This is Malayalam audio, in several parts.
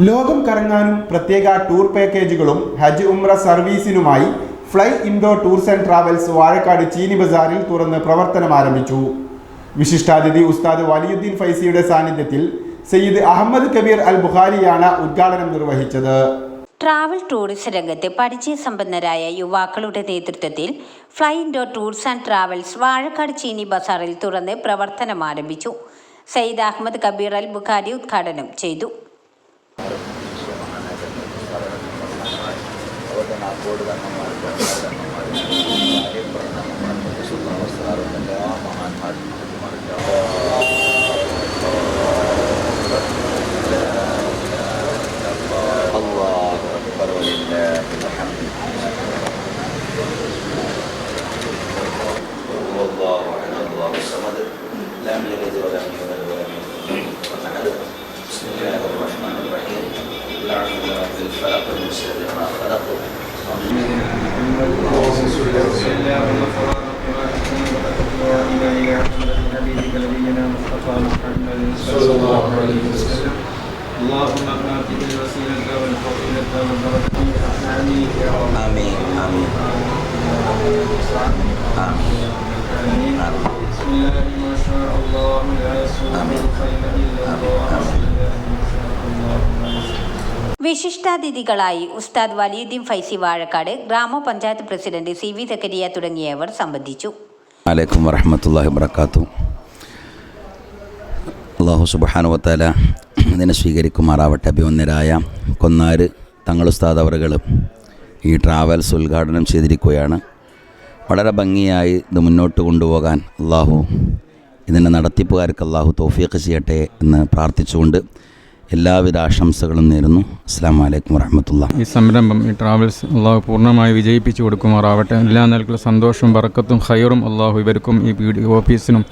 ലോകം കറങ്ങാനും പ്രത്യേക ടൂർ പാക്കേജുകളും ഹജ്ജ് ഉംറ സർവീസിനുമായി fly Indo tours and travels Vazhakkad Cheeni ബസാറിൽ തുറന്ന് പ്രവർത്തനം ആരംഭിച്ചു. വിശിഷ്ടാതിഥി ഉസ്താദ് വലിയുദ്ദീൻ ഫൈസിയുടെ സാന്നിധ്യത്തിൽ സയ്യിദ് അഹമ്മദ് കബീർ അൽ ബുഖാരിയാണ് ഉദ്ഘാടനം നിർവഹിച്ചത്. ട്രാവൽ ടൂറിസം രംഗത്ത് പരിചയസമ്പന്നരായ യുവാക്കളുടെ നേതൃത്വത്തിൽ fly Indo tours and travels Vazhakkad Cheeni ബസാറിൽ തുറന്ന് പ്രവർത്തനം ആരംഭിച്ചു. സയ്യിദ് അഹമ്മദ് കബീർ അൽ ബുഖാരി ഉദ്ഘാടനം ചെയ്തു. ಆ ಕೋಡ್ಗಳನ್ನು ಮಾಡಿಕೊಂಡು ಹಾಗೆ ಪರಿಣಾಮ ಮಾಡಿಕೊಂಡು ಸುತ್ತಮುತ್ತ ಮಹಾನ್ ಮಾಡಿಕೊಂಡು ಮಾಡಿದ್ದ ಅಲ್ಲಾಹ ಪರವಾಗಿಲ್ಲ والله احد الله الصمد لم يلد ولم يولد ولم يكن له احد بسم الله الرحمن الرحيم الحمد لله رب الفلق من شر ما خلق صلى الله عليه وسلم اللهم آتنا الوسيلة والفضيلة والدرجة آمين يا رب آمين آمين آمين بسم الله ما شاء الله لا يسوء الخير إلا الله വിശിഷ്ടാതിഥികളായി ഉസ്താദ് വലിയുദ്ദീൻ ഫൈസി വാഴക്കാട് ഗ്രാമപഞ്ചായത്ത് പ്രസിഡന്റ് സി വി സക്കരിയ തുടങ്ങിയവർ സംബന്ധിച്ചു. അലൈക്കും വറഹമത്തല്ലാഹി വബർക്കാത്തു അള്ളാഹു സുബാനുവത്താല ഇതിനെ സ്വീകരിക്കുമാറാവട്ടെ. അഭിമന്യരായ തങ്ങൾ ഉസ്താദ് അവറുകൾ ഈ ട്രാവൽസ് ഉദ്ഘാടനം ചെയ്തിരിക്കുകയാണ്. വളരെ ഭംഗിയായി ഇത് മുന്നോട്ട് കൊണ്ടുപോകാൻ അള്ളാഹു ഇതിന്റെ നടത്തിപ്പുകാർക്ക് അള്ളാഹു തൗഫീഖ് ചെയ്യട്ടെ എന്ന് പ്രാർത്ഥിച്ചുകൊണ്ട് എല്ലാവിധ ആശംസകളും നേരുന്നു. അസ്സാം വലൈക്കും വറഹമത്തുള്ള. ഈ സംരംഭം ഈ ട്രാവൽസ് അള്ളാഹു പൂർണമായി വിജയിപ്പിച്ചു കൊടുക്കുമാറാവട്ടെ. എല്ലാ നിലക്കുള്ള സന്തോഷവും ബറക്കത്തും ഹയറും അള്ളാഹു ഇവർക്കും ഈ പി ഡി ഓഫീസിനും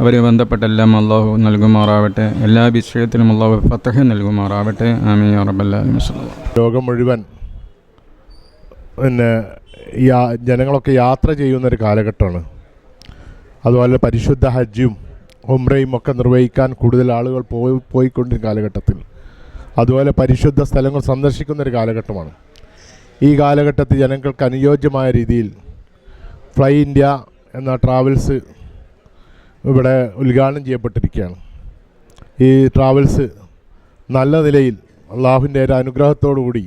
അവരെ ബന്ധപ്പെട്ട എല്ലാം അള്ളാഹു നൽകുമാറാവട്ടെ. എല്ലാ വിഷയത്തിലും അള്ളാഹു ഫത്തഹ നൽകുമാറാവട്ടെ. ആമീൻ യാ റബ്ബല്ലാലും ലോകം മുഴുവൻ പിന്നെ യാ ജനങ്ങളൊക്കെ യാത്ര ചെയ്യുന്നൊരു കാലഘട്ടമാണ്. അതുപോലെ പരിശുദ്ധ ഹജ്ജും ഉംറയും ഒക്കെ നിർവഹിക്കാൻ കൂടുതൽ ആളുകൾ പോയി പോയിക്കൊണ്ടിരുന്ന കാലഘട്ടത്തിൽ. അതുപോലെ പരിശുദ്ധ സ്ഥലങ്ങൾ സന്ദർശിക്കുന്ന ഒരു കാലഘട്ടമാണ്. ഈ കാലഘട്ടത്തിൽ ജനങ്ങൾക്ക് അനുയോജ്യമായ രീതിയിൽ ഫ്ലൈ ഇന്ത്യ എന്ന ട്രാവൽസ് ഇവിടെ ഉദ്ഘാടനം ചെയ്യപ്പെട്ടിരിക്കുകയാണ്. ഈ ട്രാവൽസ് നല്ല നിലയിൽ അള്ളാഹുവിന്റെ ഒരു കൂടി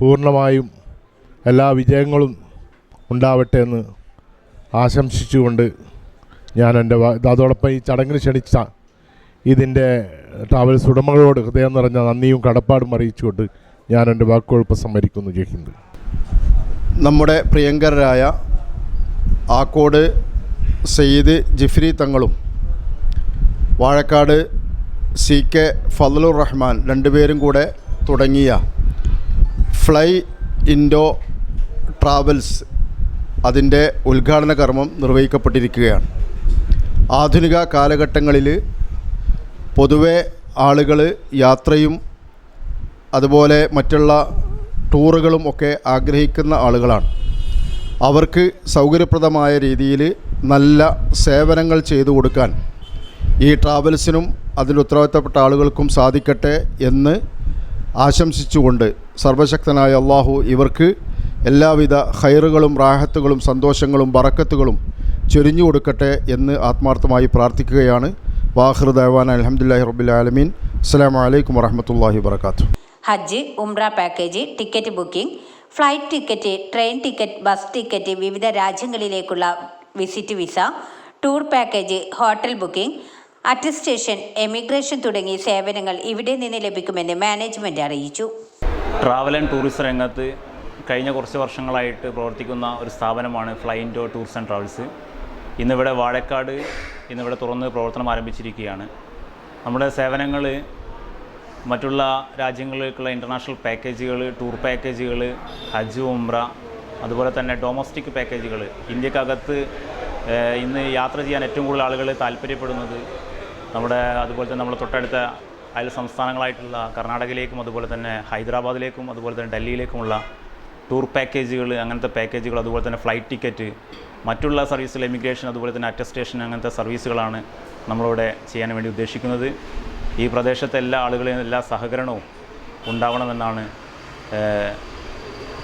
പൂർണമായും എല്ലാ വിജയങ്ങളും ഉണ്ടാവട്ടെ എന്ന് ആശംസിച്ചുകൊണ്ട് ഞാൻ എന്റെ അതോടൊപ്പം ഈ ചടങ്ങിന് ക്ഷണിച്ച ഇതിന്റെ ട്രാവൽസ് ഉടമകളോട് ഹൃദയം നിറഞ്ഞ നന്ദിയും കടപ്പാടും അറിയിച്ചുകൊണ്ട് ഞാൻ എന്റെ വാക്കുകൾ ഉപസംഹരിക്കുന്നു ജയ്ഹിന്ദ് നമ്മുടെ പ്രിയങ്കരായ ആക്കോട് സയ്യിദ് ജിഫ്രി തങ്ങളും വാഴക്കാട് സി കെ ഫضലുർ റഹ്മാൻ രണ്ടുപേരും കൂടെ തുടങ്ങിയ ഫ്ലൈ ഇൻഡോ ട്രാവൽസ് അതിന്റെ ഉദ്ഘാടന കർമ്മം നിർവഹിക്കപ്പെട്ടിരിക്കുകയാണ്. ആധുനിക കാലഘട്ടങ്ങളിൽ പൊതുവെ ആളുകൾ യാത്രയും അതുപോലെ മറ്റുള്ള ടൂറുകളും ഒക്കെ ആഗ്രഹിക്കുന്ന ആളുകളാണ്. അവർക്ക് സൗകര്യപ്രദമായ രീതിയിൽ നല്ല സേവനങ്ങൾ ചെയ്തു കൊടുക്കാൻ ഈ ട്രാവൽസിനും അതിൽ ഉത്തരവാദിത്തപ്പെട്ട ആളുകൾക്കും സാധിക്കട്ടെ എന്ന് ആശംസിച്ചുകൊണ്ട് സർവശക്തനായ അള്ളാഹു ഇവർക്ക് എല്ലാവിധ ഹൈറുകളും റാഹത്തുകളും സന്തോഷങ്ങളും ബറക്കത്തുകളും ചൊരിഞ്ഞു കൊടുക്കട്ടെ എന്ന് ആത്മാർത്ഥമായി പ്രാർത്ഥിക്കുകയാണ്. വാഹിർ ദേവാൻ അലഹമുല്ലാഹി റബ്ബിൽ ആലമീൻ. അസ്സാം വലൈക്കും വറഹമത്തല്ലാഹി വാത്തു ഹജ്ജ് ഉംറ package ticket booking flight ticket train ticket bus ticket വിവിധ രാജ്യങ്ങളിലേക്കുള്ള visit visa tour package hotel booking attestation emigration തുടങ്ങിയ സേവനങ്ങൾ ഇവിടെ നിന്ന് ലഭിക്കുമെന്ന് മാനേജ്മെന്റ് അറിയിച്ചു. ട്രാവൽ ആൻഡ് ടൂറിസം രംഗത്ത് കഴിഞ്ഞ കുറച്ച് വർഷങ്ങളായിട്ട് പ്രവർത്തിക്കുന്ന ഒരു സ്ഥാപനമാണ് fly Indo tours and travels. ഇന്നിവിടെ വാഴക്കാട് ഇന്നിവിടെ തുറന്ന് പ്രവർത്തനം ആരംഭിച്ചിരിക്കുകയാണ്. നമ്മുടെ സേവനങ്ങൾ മറ്റുള്ള രാജ്യങ്ങളിലേക്കുള്ള ഇന്റർനാഷണൽ പാക്കേജുകൾ ടൂർ പാക്കേജുകൾ ഹജ്ജ് ഉംറ അതുപോലെ തന്നെ ഡൊമസ്റ്റിക് പാക്കേജുകൾ ഇന്ത്യക്കകത്ത് ഇന്ന് യാത്ര ചെയ്യാൻ ഏറ്റവും കൂടുതൽ ആളുകൾ താല്പര്യപ്പെടുന്നത് നമ്മുടെ അതുപോലെ തന്നെ നമ്മുടെ തൊട്ടടുത്ത അയൽ സംസ്ഥാനങ്ങളായിട്ടുള്ള കർണാടകയിലേക്കും അതുപോലെ തന്നെ ഹൈദരാബാദിലേക്കും അതുപോലെ തന്നെ ഡൽഹിയിലേക്കുമുള്ള ടൂർ പാക്കേജുകൾ അങ്ങനത്തെ പാക്കേജുകൾ അതുപോലെ തന്നെ ഫ്ലൈറ്റ് ടിക്കറ്റ് മറ്റുള്ള സർവീസുകൾ എമിഗ്രേഷൻ അതുപോലെ തന്നെ അറ്റസ്റ്റേഷൻ അങ്ങനത്തെ സർവീസുകളാണ് നമ്മളിവിടെ ചെയ്യാൻ വേണ്ടി ഉദ്ദേശിക്കുന്നത്. ഈ പ്രദേശത്തെ എല്ലാ ആളുകളെയും എല്ലാ സഹകരണവും ഉണ്ടാവണമെന്നാണ്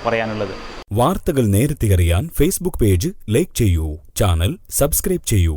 പറയാനുള്ളത്. വാർത്തകൾ നേരത്തെ അറിയാൻ ഫേസ്ബുക്ക് പേജ് ലൈക്ക് ചെയ്യൂ ചാനൽ സബ്സ്ക്രൈബ് ചെയ്യൂ.